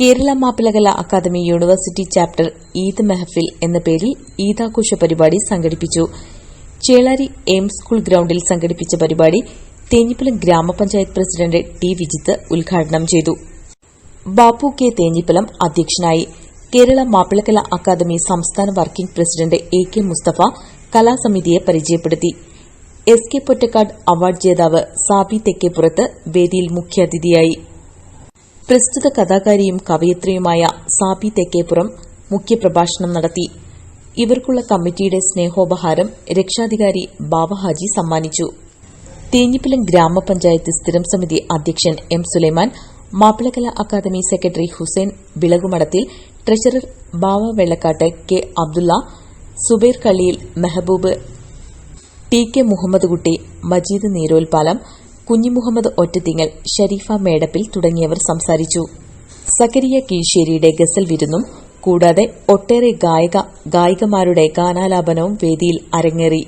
Kerala Mappilakala academy university chapter Eid Mehfil എന്ന പേരിൽ ഈദാഘോഷ പരിപാടി സംഘടിപ്പിച്ചു. ചേളാരി എയിംസ് സ്കൂൾ ഗ്രൌണ്ടിൽ സംഘടിപ്പിച്ച പരിപാടി തേഞ്ഞിപ്പലം ഗ്രാമപഞ്ചായത്ത് പ്രസിഡന്റ് ടി വിജിത്ത് ഉദ്ഘാടനം ചെയ്തു. ബാപ്പു കെ തേഞ്ഞിപ്പലം അധ്യക്ഷനായി കേരള മാപ്പിളകല അക്കാദമി സംസ്ഥാന working president A K Musthafa കലാസമിതിയെ പരിചയപ്പെടുത്തി. എസ് കെ പൊറ്റക്കാട് അവാർഡ് ജേതാവ് സാബി തെക്കേപ്പുറത്ത് വേദിയിൽ മുഖ്യാതിഥിയായി. പ്രസ്തുത കഥാകാരിയും കവയിത്രിയുമായ സാബി തെക്കേപ്പുറം മുഖ്യപ്രഭാഷണം നടത്തി. ഇവർക്കുള്ള കമ്മിറ്റിയുടെ സ്നേഹോപഹാരം രക്ഷാധികാരി ബാബഹാജി സമ്മാനിച്ചു. തേഞ്ഞിപ്പലം ഗ്രാമപഞ്ചായത്ത് സ്ഥിരം സമിതി അധ്യക്ഷൻ M Sulaiman Mappilakala academy secretary Hussain Vilakumadathil treasurer Bava Vellakkattu K Abdulla Zubair Kalliyil Mehboob T K Muhammad Kutty Majeed Neerolpalam Kunhimuhammad ഒറ്റത്തിങ്ങൽ Sharifa Medappil തുടങ്ങിയവർ സംസാരിച്ചു. സക്കരിയ കീഴ്ശേരിയുടെ ഗസൽ വിരുന്നും കൂടാതെ ഒട്ടേറെ ഗായക ഗായികമാരുടെ ഗാനാലാപനവും വേദിയിൽ അരങ്ങേറി.